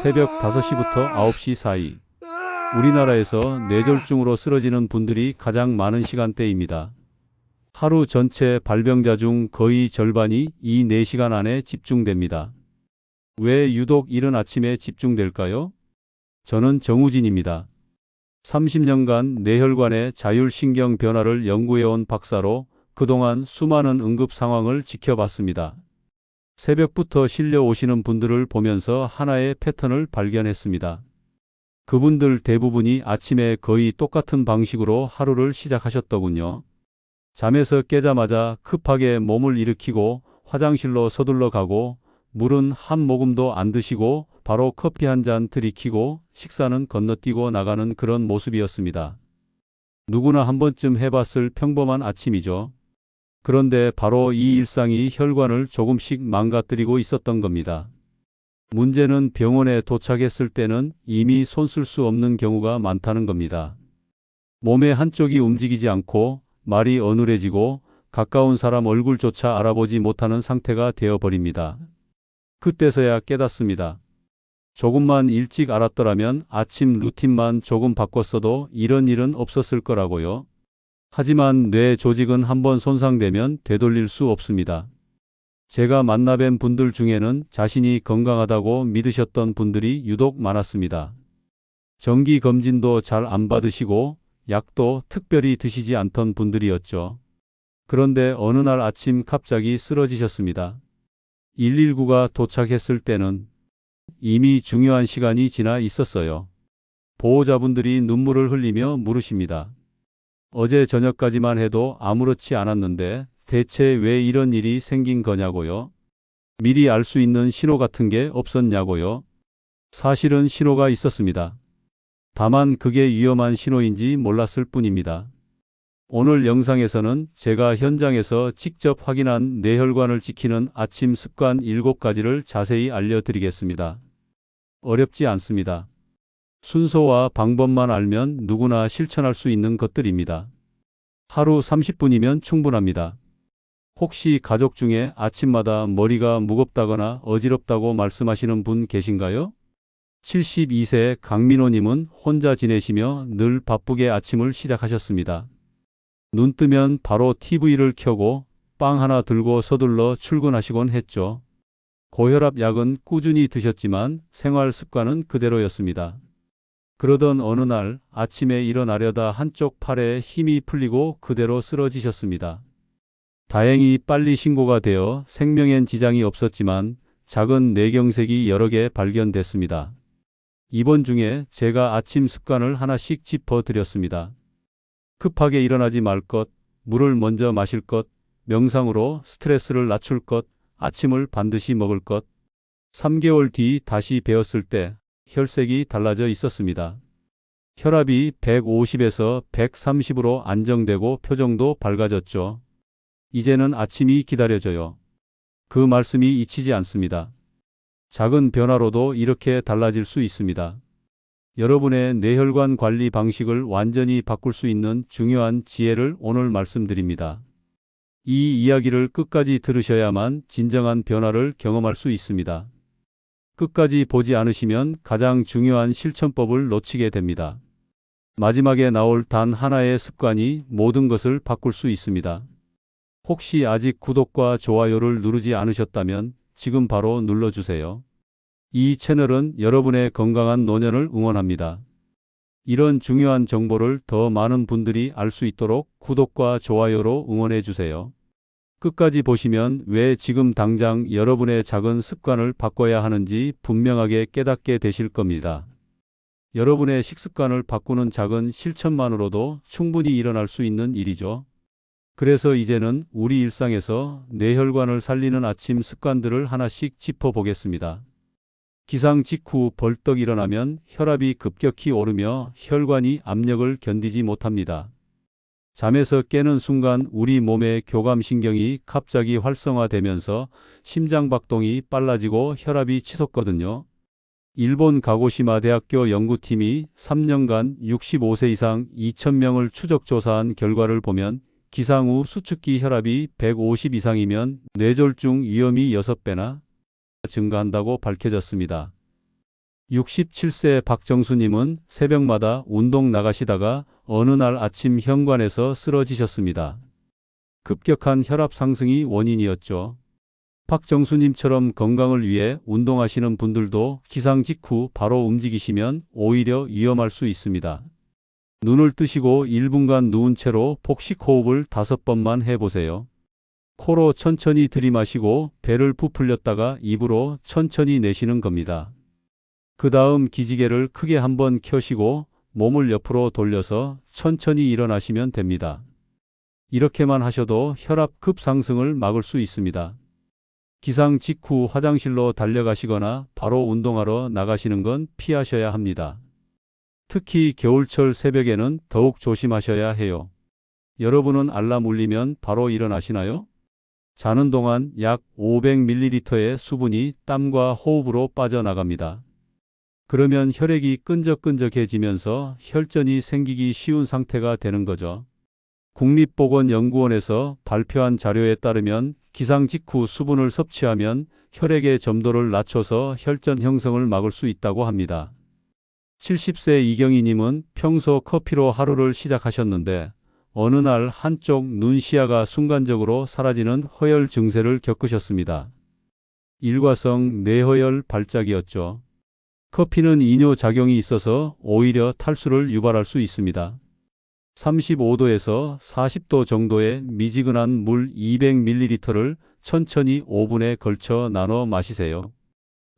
새벽 5시부터 9시 사이 우리나라에서 뇌졸중으로 쓰러지는 분들이 가장 많은 시간대입니다. 하루 전체 발병자 중 거의 절반이 이 4시간 안에 집중됩니다. 왜 유독 이른 아침에 집중될까요? 저는 정우진입니다. 30년간 뇌혈관의 자율신경 변화를 연구해온 박사로 그동안 수많은 응급 상황을 지켜봤습니다. 새벽부터 실려 오시는 분들을 보면서 하나의 패턴을 발견했습니다. 그분들 대부분이 아침에 거의 똑같은 방식으로 하루를 시작하셨더군요. 잠에서 깨자마자 급하게 몸을 일으키고 화장실로 서둘러 가고 물은 한 모금도 안 드시고 바로 커피 한 잔 들이키고 식사는 건너뛰고 나가는 그런 모습이었습니다. 누구나 한 번쯤 해봤을 평범한 아침이죠. 그런데 바로 이 일상이 혈관을 조금씩 망가뜨리고 있었던 겁니다. 문제는 병원에 도착했을 때는 이미 손쓸 수 없는 경우가 많다는 겁니다. 몸의 한쪽이 움직이지 않고 말이 어눌해지고 가까운 사람 얼굴조차 알아보지 못하는 상태가 되어버립니다. 그때서야 깨닫습니다. 조금만 일찍 알았더라면 아침 루틴만 조금 바꿨어도 이런 일은 없었을 거라고요. 하지만 뇌 조직은 한번 손상되면 되돌릴 수 없습니다. 제가 만나뵌 분들 중에는 자신이 건강하다고 믿으셨던 분들이 유독 많았습니다. 정기 검진도 잘 안 받으시고 약도 특별히 드시지 않던 분들이었죠. 그런데 어느 날 아침 갑자기 쓰러지셨습니다. 119가 도착했을 때는 이미 중요한 시간이 지나 있었어요. 보호자분들이 눈물을 흘리며 물으십니다. 어제 저녁까지만 해도 아무렇지 않았는데 대체 왜 이런 일이 생긴 거냐고요? 미리 알 수 있는 신호 같은 게 없었냐고요? 사실은 신호가 있었습니다. 다만 그게 위험한 신호인지 몰랐을 뿐입니다. 오늘 영상에서는 제가 현장에서 직접 확인한 뇌혈관을 지키는 아침 습관 7가지를 자세히 알려드리겠습니다. 어렵지 않습니다. 순서와 방법만 알면 누구나 실천할 수 있는 것들입니다. 하루 30분이면 충분합니다. 혹시 가족 중에 아침마다 머리가 무겁다거나 어지럽다고 말씀하시는 분 계신가요? 72세 강민호님은 혼자 지내시며 늘 바쁘게 아침을 시작하셨습니다. 눈 뜨면 바로 TV를 켜고 빵 하나 들고 서둘러 출근하시곤 했죠. 고혈압 약은 꾸준히 드셨지만 생활 습관은 그대로였습니다. 그러던 어느 날 아침에 일어나려다 한쪽 팔에 힘이 풀리고 그대로 쓰러지셨습니다. 다행히 빨리 신고가 되어 생명엔 지장이 없었지만 작은 뇌경색이 여러 개 발견됐습니다. 이번 중에 제가 아침 습관을 하나씩 짚어 드렸습니다. 급하게 일어나지 말 것, 물을 먼저 마실 것, 명상으로 스트레스를 낮출 것, 아침을 반드시 먹을 것. 3개월 뒤 다시 배웠을 때 혈색이 달라져 있었습니다. 혈압이 150에서 130으로 안정되고 표정도 밝아졌죠. 이제는 아침이 기다려져요. 그 말씀이 잊히지 않습니다. 작은 변화로도 이렇게 달라질 수 있습니다. 여러분의 뇌혈관 관리 방식을 완전히 바꿀 수 있는 중요한 지혜를 오늘 말씀드립니다. 이 이야기를 끝까지 들으셔야만 진정한 변화를 경험할 수 있습니다. 끝까지 보지 않으시면 가장 중요한 실천법을 놓치게 됩니다. 마지막에 나올 단 하나의 습관이 모든 것을 바꿀 수 있습니다. 혹시 아직 구독과 좋아요를 누르지 않으셨다면 지금 바로 눌러주세요. 이 채널은 여러분의 건강한 노년을 응원합니다. 이런 중요한 정보를 더 많은 분들이 알 수 있도록 구독과 좋아요로 응원해 주세요. 끝까지 보시면 왜 지금 당장 여러분의 작은 습관을 바꿔야 하는지 분명하게 깨닫게 되실 겁니다. 여러분의 식습관을 바꾸는 작은 실천만으로도 충분히 일어날 수 있는 일이죠. 그래서 이제는 우리 일상에서 뇌혈관을 살리는 아침 습관들을 하나씩 짚어보겠습니다. 기상 직후 벌떡 일어나면 혈압이 급격히 오르며 혈관이 압력을 견디지 못합니다. 잠에서 깨는 순간 우리 몸의 교감신경이 갑자기 활성화되면서 심장박동이 빨라지고 혈압이 치솟거든요. 일본 가고시마 대학교 연구팀이 3년간 65세 이상 2,000명을 추적 조사한 결과를 보면 기상 후 수축기 혈압이 150 이상이면 뇌졸중 위험이 6배나 증가한다고 밝혀졌습니다. 67세 박정수님은 새벽마다 운동 나가시다가 어느 날 아침 현관에서 쓰러지셨습니다. 급격한 혈압 상승이 원인이었죠. 박정수님처럼 건강을 위해 운동하시는 분들도 기상 직후 바로 움직이시면 오히려 위험할 수 있습니다. 눈을 뜨시고 1분간 누운 채로 복식 호흡을 다섯 번만 해보세요. 코로 천천히 들이마시고 배를 부풀렸다가 입으로 천천히 내쉬는 겁니다. 그 다음 기지개를 크게 한번 켜시고 몸을 옆으로 돌려서 천천히 일어나시면 됩니다. 이렇게만 하셔도 혈압 급상승을 막을 수 있습니다. 기상 직후 화장실로 달려가시거나 바로 운동하러 나가시는 건 피하셔야 합니다. 특히 겨울철 새벽에는 더욱 조심하셔야 해요. 여러분은 알람 울리면 바로 일어나시나요? 자는 동안 약 500ml의 수분이 땀과 호흡으로 빠져나갑니다. 그러면 혈액이 끈적끈적해지면서 혈전이 생기기 쉬운 상태가 되는 거죠. 국립보건연구원에서 발표한 자료에 따르면 기상 직후 수분을 섭취하면 혈액의 점도를 낮춰서 혈전 형성을 막을 수 있다고 합니다. 70세 이경희님은 평소 커피로 하루를 시작하셨는데 어느 날 한쪽 눈 시야가 순간적으로 사라지는 허열 증세를 겪으셨습니다. 일과성 뇌허열 발작이었죠. 커피는 이뇨 작용이 있어서 오히려 탈수를 유발할 수 있습니다. 35도에서 40도 정도의 미지근한 물 200ml를 천천히 5분에 걸쳐 나눠 마시세요.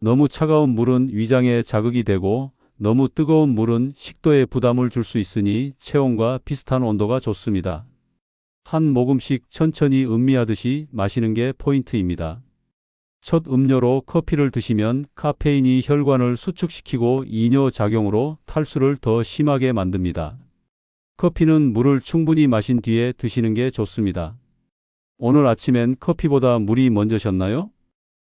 너무 차가운 물은 위장에 자극이 되고 너무 뜨거운 물은 식도에 부담을 줄 수 있으니 체온과 비슷한 온도가 좋습니다. 한 모금씩 천천히 음미하듯이 마시는 게 포인트입니다. 첫 음료로 커피를 드시면 카페인이 혈관을 수축시키고 이뇨 작용으로 탈수를 더 심하게 만듭니다. 커피는 물을 충분히 마신 뒤에 드시는 게 좋습니다. 오늘 아침엔 커피보다 물이 먼저셨나요?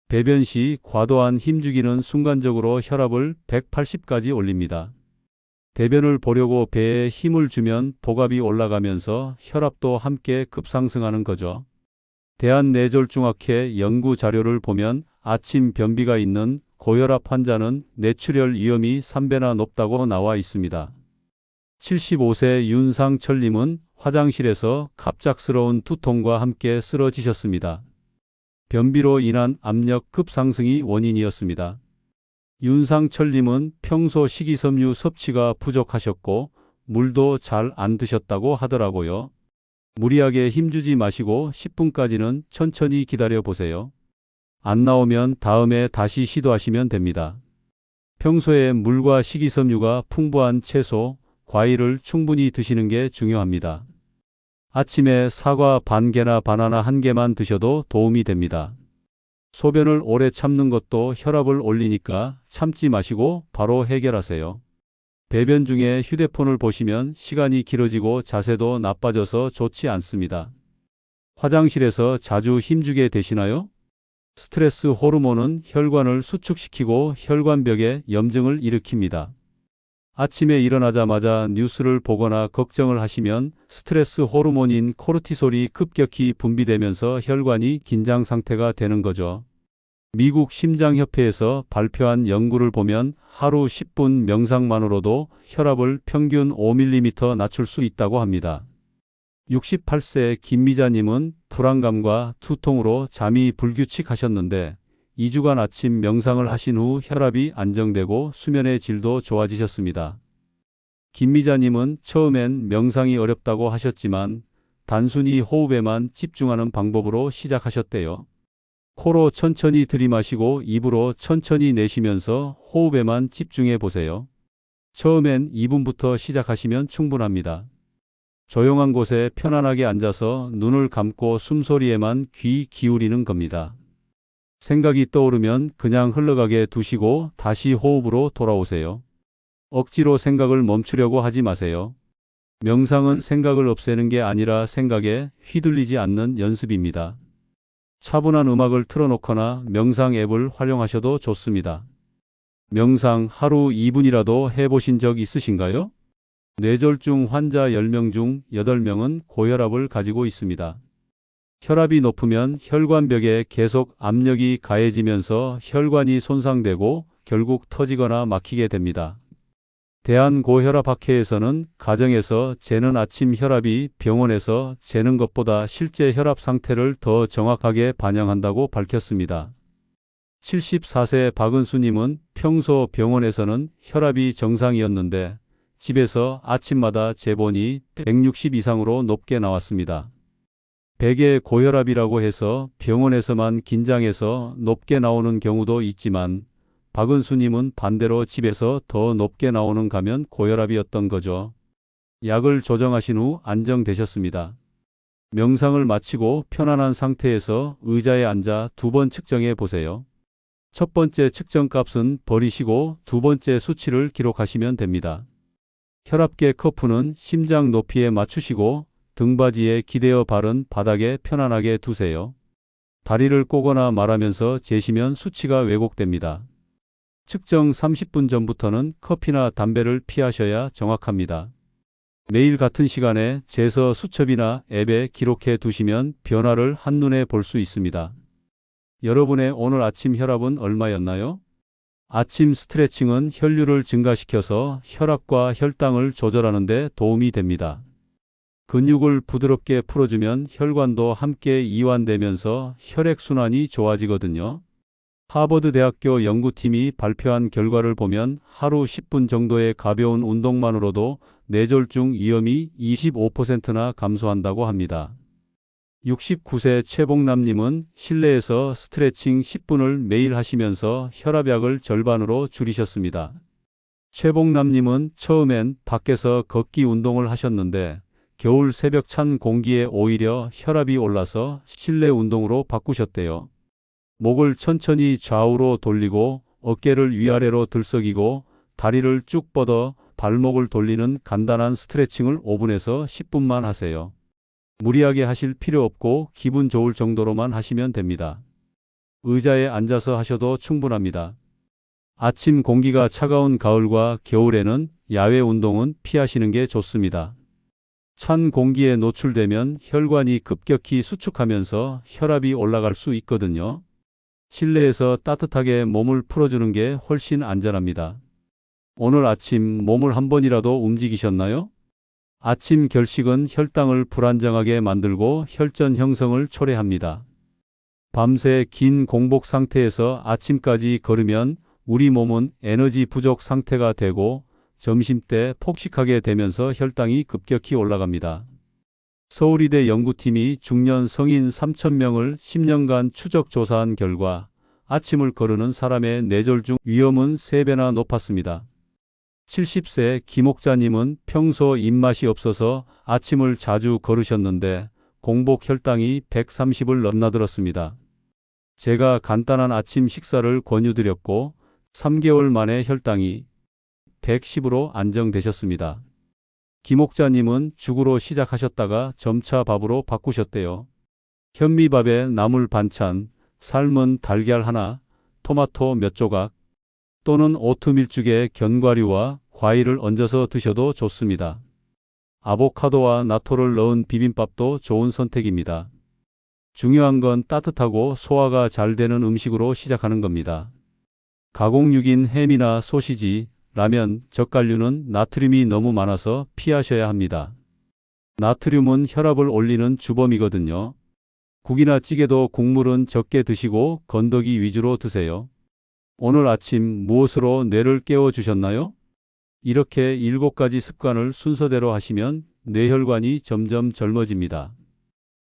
배변 시 과도한 힘주기는 순간적으로 혈압을 180까지 올립니다. 대변을 보려고 배에 힘을 주면 복압이 올라가면서 혈압도 함께 급상승하는 거죠. 대한뇌졸중학회 연구 자료를 보면 아침 변비가 있는 고혈압 환자는 뇌출혈 위험이 3배나 높다고 나와 있습니다. 75세 윤상철님은 화장실에서 갑작스러운 두통과 함께 쓰러지셨습니다. 변비로 인한 압력 급상승이 원인이었습니다. 윤상철님은 평소 식이섬유 섭취가 부족하셨고 물도 잘 안 드셨다고 하더라고요. 무리하게 힘주지 마시고 10분까지는 천천히 기다려 보세요. 안 나오면 다음에 다시 시도하시면 됩니다. 평소에 물과 식이섬유가 풍부한 채소, 과일을 충분히 드시는 게 중요합니다. 아침에 사과 반 개나 바나나 한 개만 드셔도 도움이 됩니다. 소변을 오래 참는 것도 혈압을 올리니까 참지 마시고 바로 해결하세요. 배변 중에 휴대폰을 보시면 시간이 길어지고 자세도 나빠져서 좋지 않습니다. 화장실에서 자주 힘주게 되시나요? 스트레스 호르몬은 혈관을 수축시키고 혈관벽에 염증을 일으킵니다. 아침에 일어나자마자 뉴스를 보거나 걱정을 하시면 스트레스 호르몬인 코르티솔이 급격히 분비되면서 혈관이 긴장 상태가 되는 거죠. 미국 심장협회에서 발표한 연구를 보면 하루 10분 명상만으로도 혈압을 평균 5mm 낮출 수 있다고 합니다. 68세 김미자님은 불안감과 두통으로 잠이 불규칙하셨는데 2주간 아침 명상을 하신 후 혈압이 안정되고 수면의 질도 좋아지셨습니다. 김미자님은 처음엔 명상이 어렵다고 하셨지만 단순히 호흡에만 집중하는 방법으로 시작하셨대요. 코로 천천히 들이마시고 입으로 천천히 내쉬면서 호흡에만 집중해 보세요. 처음엔 2분부터 시작하시면 충분합니다. 조용한 곳에 편안하게 앉아서 눈을 감고 숨소리에만 귀 기울이는 겁니다. 생각이 떠오르면 그냥 흘러가게 두시고 다시 호흡으로 돌아오세요. 억지로 생각을 멈추려고 하지 마세요. 명상은 생각을 없애는 게 아니라 생각에 휘둘리지 않는 연습입니다. 차분한 음악을 틀어놓거나 명상 앱을 활용하셔도 좋습니다. 명상 하루 2분이라도 해보신 적 있으신가요? 뇌졸중 환자 10명 중 8명은 고혈압을 가지고 있습니다. 혈압이 높으면 혈관벽에 계속 압력이 가해지면서 혈관이 손상되고 결국 터지거나 막히게 됩니다. 대한고혈압학회에서는 가정에서 재는 아침 혈압이 병원에서 재는 것보다 실제 혈압 상태를 더 정확하게 반영한다고 밝혔습니다. 74세 박은수님은 평소 병원에서는 혈압이 정상이었는데 집에서 아침마다 재보니 160 이상으로 높게 나왔습니다. 100의 고혈압이라고 해서 병원에서만 긴장해서 높게 나오는 경우도 있지만 박은수님은 반대로 집에서 더 높게 나오는 가면 고혈압이었던 거죠. 약을 조정하신 후 안정되셨습니다. 명상을 마치고 편안한 상태에서 의자에 앉아 두 번 측정해 보세요. 첫 번째 측정 값은 버리시고 두 번째 수치를 기록하시면 됩니다. 혈압계 커프는 심장 높이에 맞추시고 등받이에 기대어 바른 바닥에 편안하게 두세요. 다리를 꼬거나 말하면서 재시면 수치가 왜곡됩니다. 측정 30분 전부터는 커피나 담배를 피하셔야 정확합니다. 매일 같은 시간에 재서 수첩이나 앱에 기록해 두시면 변화를 한눈에 볼 수 있습니다. 여러분의 오늘 아침 혈압은 얼마였나요? 아침 스트레칭은 혈류를 증가시켜서 혈압과 혈당을 조절하는 데 도움이 됩니다. 근육을 부드럽게 풀어주면 혈관도 함께 이완되면서 혈액순환이 좋아지거든요. 하버드 대학교 연구팀이 발표한 결과를 보면 하루 10분 정도의 가벼운 운동만으로도 뇌졸중 위험이 25%나 감소한다고 합니다. 69세 최봉남님은 실내에서 스트레칭 10분을 매일 하시면서 혈압약을 절반으로 줄이셨습니다. 최봉남님은 처음엔 밖에서 걷기 운동을 하셨는데 겨울 새벽 찬 공기에 오히려 혈압이 올라서 실내 운동으로 바꾸셨대요. 목을 천천히 좌우로 돌리고 어깨를 위아래로 들썩이고 다리를 쭉 뻗어 발목을 돌리는 간단한 스트레칭을 5분에서 10분만 하세요. 무리하게 하실 필요 없고 기분 좋을 정도로만 하시면 됩니다. 의자에 앉아서 하셔도 충분합니다. 아침 공기가 차가운 가을과 겨울에는 야외 운동은 피하시는 게 좋습니다. 찬 공기에 노출되면 혈관이 급격히 수축하면서 혈압이 올라갈 수 있거든요. 실내에서 따뜻하게 몸을 풀어주는 게 훨씬 안전합니다. 오늘 아침 몸을 한 번이라도 움직이셨나요? 아침 결식은 혈당을 불안정하게 만들고 혈전 형성을 초래합니다. 밤새 긴 공복 상태에서 아침까지 걸으면 우리 몸은 에너지 부족 상태가 되고 점심때 폭식하게 되면서 혈당이 급격히 올라갑니다. 서울이대 연구팀이 중년 성인 3,000명을 10년간 추적 조사한 결과 아침을 거르는 사람의 뇌졸 중 위험은 3배나 높았습니다. 70세 김옥자님은 평소 입맛이 없어서 아침을 자주 걸으셨는데 공복 혈당이 130을 넘나들었습니다. 제가 간단한 아침 식사를 권유드렸고 3개월 만에 혈당이 110으로 안정되셨습니다. 김옥자님은 죽으로 시작하셨다가 점차 밥으로 바꾸셨대요. 현미밥에 나물 반찬, 삶은 달걀 하나, 토마토 몇 조각, 또는 오트밀죽에 견과류와 과일을 얹어서 드셔도 좋습니다. 아보카도와 나토를 넣은 비빔밥도 좋은 선택입니다. 중요한 건 따뜻하고 소화가 잘 되는 음식으로 시작하는 겁니다. 가공육인 햄이나 소시지, 라면, 젓갈류는 나트륨이 너무 많아서 피하셔야 합니다. 나트륨은 혈압을 올리는 주범이거든요. 국이나 찌개도 국물은 적게 드시고 건더기 위주로 드세요. 오늘 아침 무엇으로 뇌를 깨워 주셨나요? 이렇게 일곱 가지 습관을 순서대로 하시면 뇌혈관이 점점 젊어집니다.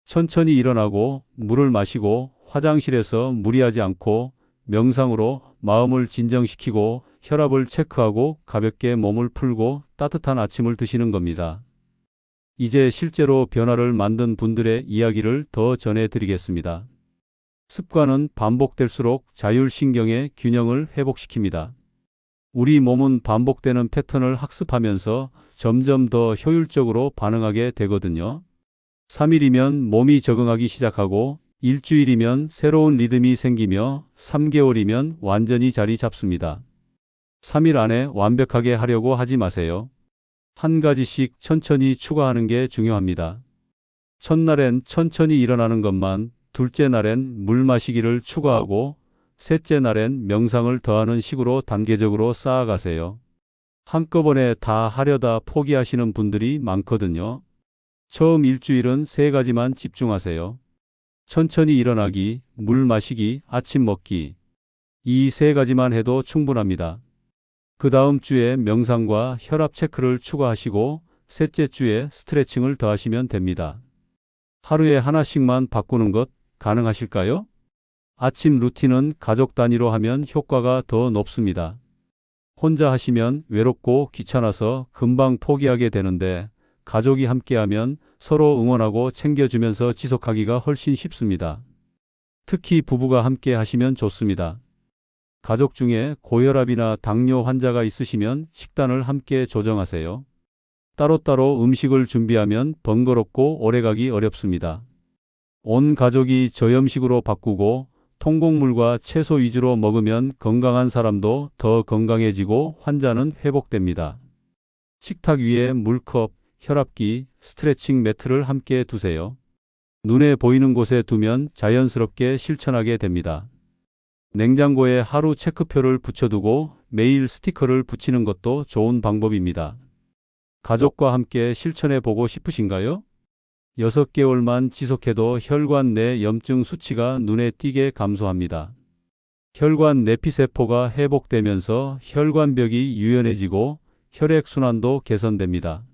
천천히 일어나고 물을 마시고 화장실에서 무리하지 않고 명상으로 마음을 진정시키고 혈압을 체크하고 가볍게 몸을 풀고 따뜻한 아침을 드시는 겁니다. 이제 실제로 변화를 만든 분들의 이야기를 더 전해드리겠습니다. 습관은 반복될수록 자율신경의 균형을 회복시킵니다. 우리 몸은 반복되는 패턴을 학습하면서 점점 더 효율적으로 반응하게 되거든요. 3일이면 몸이 적응하기 시작하고 일주일이면 새로운 리듬이 생기며 3개월이면 완전히 자리 잡습니다. 3일 안에 완벽하게 하려고 하지 마세요. 한 가지씩 천천히 추가하는 게 중요합니다. 첫날엔 천천히 일어나는 것만, 둘째 날엔 물 마시기를 추가하고, 셋째 날엔 명상을 더하는 식으로 단계적으로 쌓아가세요. 한꺼번에 다 하려다 포기하시는 분들이 많거든요. 처음 일주일은 세 가지만 집중하세요. 천천히 일어나기, 물 마시기, 아침 먹기. 이 세 가지만 해도 충분합니다. 그 다음 주에 명상과 혈압 체크를 추가하시고 셋째 주에 스트레칭을 더하시면 됩니다. 하루에 하나씩만 바꾸는 것 가능하실까요? 아침 루틴은 가족 단위로 하면 효과가 더 높습니다. 혼자 하시면 외롭고 귀찮아서 금방 포기하게 되는데 가족이 함께하면 서로 응원하고 챙겨주면서 지속하기가 훨씬 쉽습니다. 특히 부부가 함께 하시면 좋습니다. 가족 중에 고혈압이나 당뇨 환자가 있으시면 식단을 함께 조정하세요. 따로따로 음식을 준비하면 번거롭고 오래가기 어렵습니다. 온 가족이 저염식으로 바꾸고 통곡물과 채소 위주로 먹으면 건강한 사람도 더 건강해지고 환자는 회복됩니다. 식탁 위에 물컵, 혈압기, 스트레칭 매트를 함께 두세요. 눈에 보이는 곳에 두면 자연스럽게 실천하게 됩니다. 냉장고에 하루 체크표를 붙여두고 매일 스티커를 붙이는 것도 좋은 방법입니다. 가족과 함께 실천해 보고 싶으신가요? 6개월만 지속해도 혈관 내 염증 수치가 눈에 띄게 감소합니다. 혈관 내피세포가 회복되면서 혈관벽이 유연해지고 혈액순환도 개선됩니다.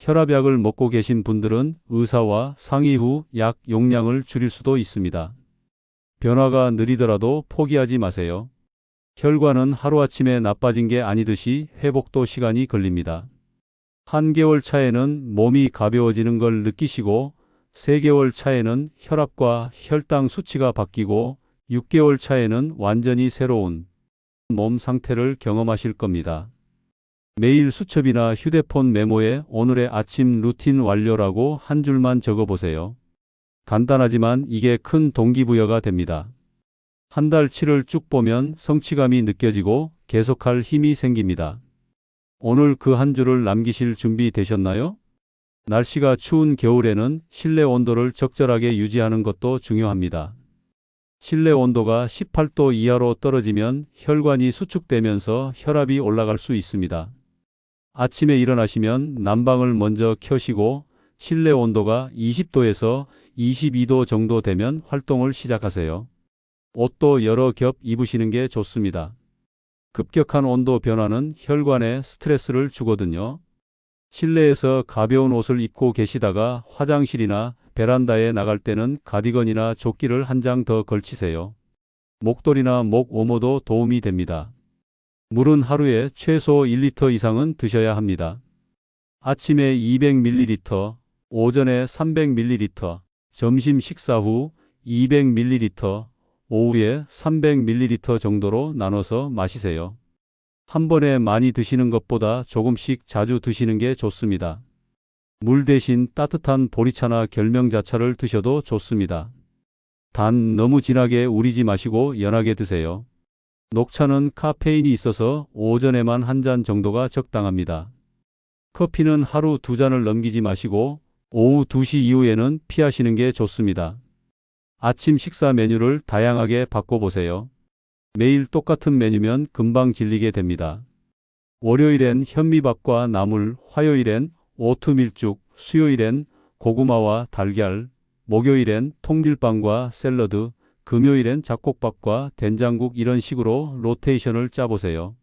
혈압약을 먹고 계신 분들은 의사와 상의 후 약 용량을 줄일 수도 있습니다. 변화가 느리더라도 포기하지 마세요. 혈관은 하루아침에 나빠진 게 아니듯이 회복도 시간이 걸립니다. 한 개월 차에는 몸이 가벼워지는 걸 느끼시고 3개월 차에는 혈압과 혈당 수치가 바뀌고 6개월 차에는 완전히 새로운 몸 상태를 경험하실 겁니다. 매일 수첩이나 휴대폰 메모에 오늘의 아침 루틴 완료라고 한 줄만 적어보세요. 간단하지만 이게 큰 동기부여가 됩니다. 한 달치를 쭉 보면 성취감이 느껴지고 계속할 힘이 생깁니다. 오늘 그 한 줄을 남기실 준비 되셨나요? 날씨가 추운 겨울에는 실내 온도를 적절하게 유지하는 것도 중요합니다. 실내 온도가 18도 이하로 떨어지면 혈관이 수축되면서 혈압이 올라갈 수 있습니다. 아침에 일어나시면 난방을 먼저 켜시고 실내 온도가 20도에서 22도 정도 되면 활동을 시작하세요. 옷도 여러 겹 입으시는 게 좋습니다. 급격한 온도 변화는 혈관에 스트레스를 주거든요. 실내에서 가벼운 옷을 입고 계시다가 화장실이나 베란다에 나갈 때는 가디건이나 조끼를 한 장 더 걸치세요. 목도리나 목 오모도 도움이 됩니다. 물은 하루에 최소 1리터 이상은 드셔야 합니다. 아침에 200ml, 오전에 300ml, 점심 식사 후 200ml, 오후에 300ml 정도로 나눠서 마시세요. 한 번에 많이 드시는 것보다 조금씩 자주 드시는 게 좋습니다. 물 대신 따뜻한 보리차나 결명자차를 드셔도 좋습니다. 단 너무 진하게 우리지 마시고 연하게 드세요. 녹차는 카페인이 있어서 오전에만 한 잔 정도가 적당합니다. 커피는 하루 두 잔을 넘기지 마시고 오후 2시 이후에는 피하시는 게 좋습니다. 아침 식사 메뉴를 다양하게 바꿔보세요. 매일 똑같은 메뉴면 금방 질리게 됩니다. 월요일엔 현미밥과 나물, 화요일엔 오트밀죽, 수요일엔 고구마와 달걀, 목요일엔 통밀빵과 샐러드, 금요일엔 잡곡밥과 된장국 이런 식으로 로테이션을 짜보세요.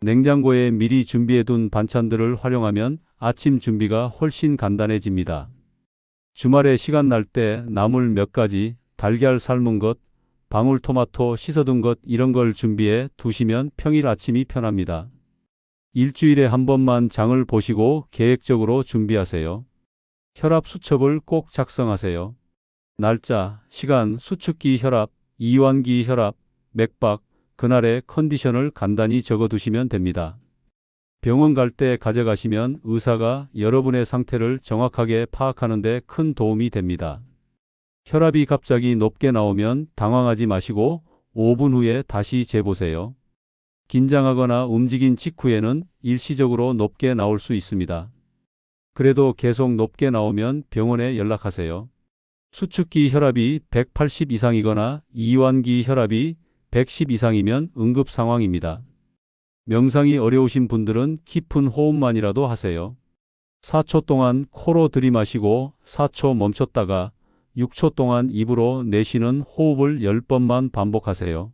냉장고에 미리 준비해둔 반찬들을 활용하면 아침 준비가 훨씬 간단해집니다. 주말에 시간 날 때 나물 몇 가지, 달걀 삶은 것, 방울토마토 씻어둔 것 이런 걸 준비해 두시면 평일 아침이 편합니다. 일주일에 한 번만 장을 보시고 계획적으로 준비하세요. 혈압 수첩을 꼭 작성하세요. 날짜, 시간, 수축기 혈압, 이완기 혈압, 맥박, 그날의 컨디션을 간단히 적어 두시면 됩니다. 병원 갈 때 가져가시면 의사가 여러분의 상태를 정확하게 파악하는 데 큰 도움이 됩니다. 혈압이 갑자기 높게 나오면 당황하지 마시고 5분 후에 다시 재보세요. 긴장하거나 움직인 직후에는 일시적으로 높게 나올 수 있습니다. 그래도 계속 높게 나오면 병원에 연락하세요. 수축기 혈압이 180 이상이거나 이완기 혈압이 110 이상이면 응급 상황입니다. 명상이 어려우신 분들은 깊은 호흡만이라도 하세요. 4초 동안 코로 들이마시고 4초 멈췄다가 6초 동안 입으로 내쉬는 호흡을 10번만 반복하세요.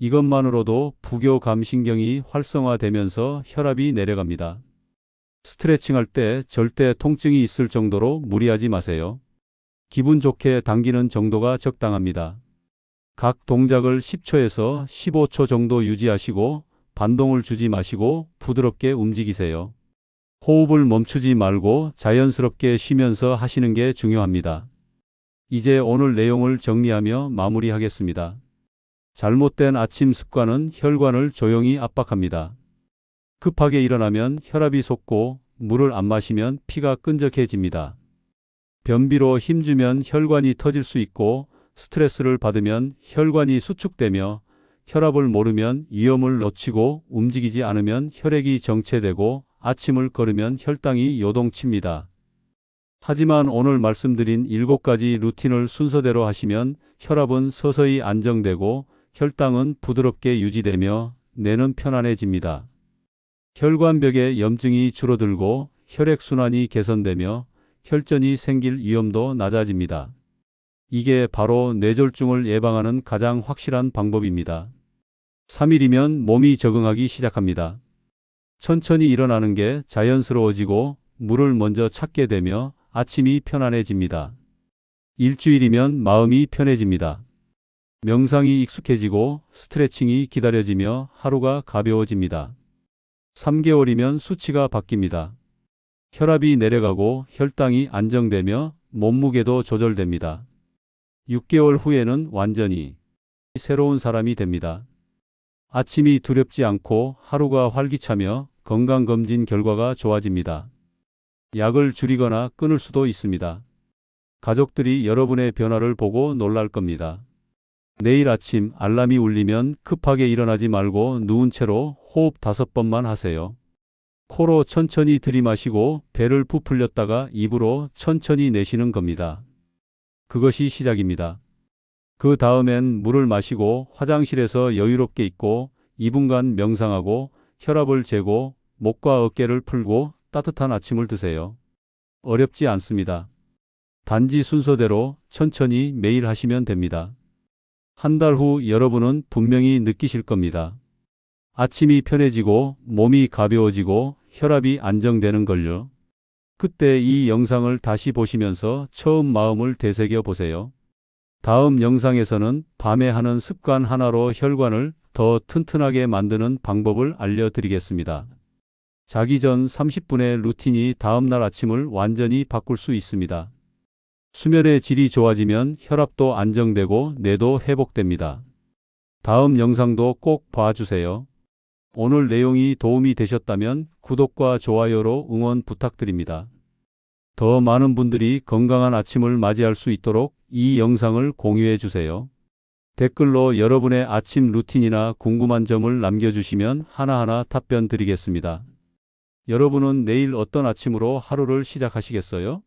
이것만으로도 부교 감신경이 활성화되면서 혈압이 내려갑니다. 스트레칭 할 때 절대 통증이 있을 정도로 무리하지 마세요. 기분 좋게 당기는 정도가 적당합니다. 각 동작을 10초에서 15초 정도 유지하시고 반동을 주지 마시고 부드럽게 움직이세요. 호흡을 멈추지 말고 자연스럽게 쉬면서 하시는 게 중요합니다. 이제 오늘 내용을 정리하며 마무리하겠습니다. 잘못된 아침 습관은 혈관을 조용히 압박합니다. 급하게 일어나면 혈압이 솟고 물을 안 마시면 피가 끈적해집니다. 변비로 힘주면 혈관이 터질 수 있고 스트레스를 받으면 혈관이 수축되며 혈압을 모르면 위험을 놓치고 움직이지 않으면 혈액이 정체되고 아침을 걸으면 혈당이 요동칩니다. 하지만 오늘 말씀드린 7가지 루틴을 순서대로 하시면 혈압은 서서히 안정되고 혈당은 부드럽게 유지되며 뇌는 편안해집니다. 혈관벽의 염증이 줄어들고 혈액순환이 개선되며 혈전이 생길 위험도 낮아집니다. 이게 바로 뇌졸중을 예방하는 가장 확실한 방법입니다. 3일이면 몸이 적응하기 시작합니다. 천천히 일어나는 게 자연스러워지고 물을 먼저 찾게 되며 아침이 편안해집니다. 일주일이면 마음이 편해집니다. 명상이 익숙해지고 스트레칭이 기다려지며 하루가 가벼워집니다. 3개월이면 수치가 바뀝니다. 혈압이 내려가고 혈당이 안정되며 몸무게도 조절됩니다. 6개월 후에는 완전히 새로운 사람이 됩니다. 아침이 두렵지 않고 하루가 활기차며 건강검진 결과가 좋아집니다. 약을 줄이거나 끊을 수도 있습니다. 가족들이 여러분의 변화를 보고 놀랄 겁니다. 내일 아침 알람이 울리면 급하게 일어나지 말고 누운 채로 호흡 다섯 번만 하세요. 코로 천천히 들이마시고 배를 부풀렸다가 입으로 천천히 내쉬는 겁니다. 그것이 시작입니다. 그 다음엔 물을 마시고 화장실에서 여유롭게 있고 2분간 명상하고 혈압을 재고 목과 어깨를 풀고 따뜻한 아침을 드세요. 어렵지 않습니다. 단지 순서대로 천천히 매일 하시면 됩니다. 한 달 후 여러분은 분명히 느끼실 겁니다. 아침이 편해지고 몸이 가벼워지고 혈압이 안정되는 걸요. 그때 이 영상을 다시 보시면서 처음 마음을 되새겨 보세요. 다음 영상에서는 밤에 하는 습관 하나로 혈관을 더 튼튼하게 만드는 방법을 알려드리겠습니다. 자기 전 30분의 루틴이 다음날 아침을 완전히 바꿀 수 있습니다. 수면의 질이 좋아지면 혈압도 안정되고 뇌도 회복됩니다. 다음 영상도 꼭 봐주세요. 오늘 내용이 도움이 되셨다면 구독과 좋아요로 응원 부탁드립니다. 더 많은 분들이 건강한 아침을 맞이할 수 있도록 이 영상을 공유해 주세요. 댓글로 여러분의 아침 루틴이나 궁금한 점을 남겨주시면 하나하나 답변 드리겠습니다. 여러분은 내일 어떤 아침으로 하루를 시작하시겠어요?